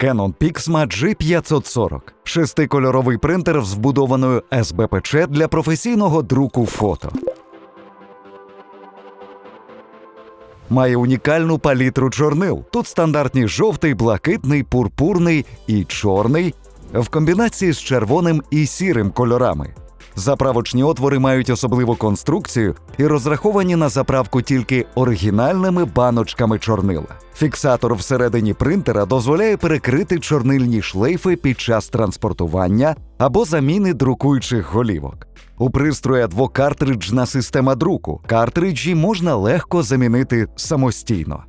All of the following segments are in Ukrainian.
Canon Pixma G540 – шестикольоровий принтер з вбудованою СБПЧ для професійного друку фото. Має унікальну палітру чорнил. Тут стандартні жовтий, блакитний, пурпурний і чорний в комбінації з червоним і сірим кольорами. Заправочні отвори мають особливу конструкцію і розраховані на заправку тільки оригінальними баночками чорнила. Фіксатор всередині принтера дозволяє перекрити чорнильні шлейфи під час транспортування або заміни друкуючих голівок. У пристрої двокартриджна система друку. Картриджі можна легко замінити самостійно.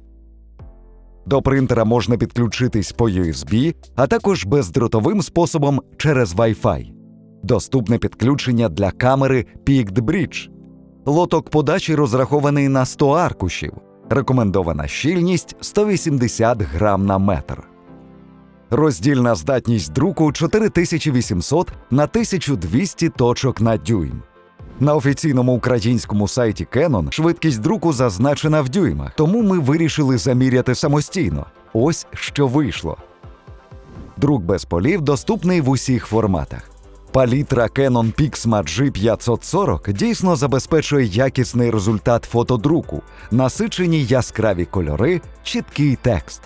До принтера можна підключитись по USB, а також бездротовим способом через Wi-Fi. Доступне підключення для камери Picked Bridge. Лоток подачі розрахований на 100 аркушів. Рекомендована щільність 180 грам на метр. Роздільна здатність друку 4800 на 1200 точок на дюйм. На офіційному українському сайті Canon швидкість друку зазначена в дюймах, тому ми вирішили заміряти самостійно. Ось що вийшло. Друк без полів доступний в усіх форматах. Палітра Canon Pixma G540 дійсно забезпечує якісний результат фотодруку, насичені яскраві кольори, чіткий текст.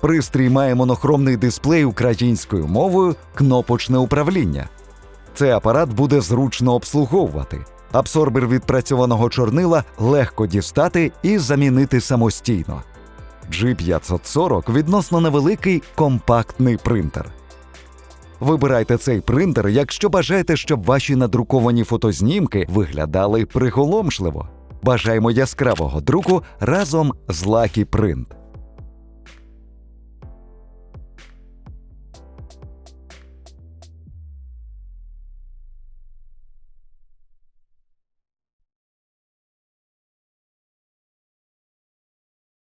Пристрій має монохромний дисплей українською мовою, кнопочне управління. Цей апарат буде зручно обслуговувати. Абсорбер відпрацьованого чорнила легко дістати і замінити самостійно. G540 відносно невеликий компактний принтер. Вибирайте цей принтер, якщо бажаєте, щоб ваші надруковані фотознімки виглядали приголомшливо. Бажаємо яскравого друку разом з Lucky Print.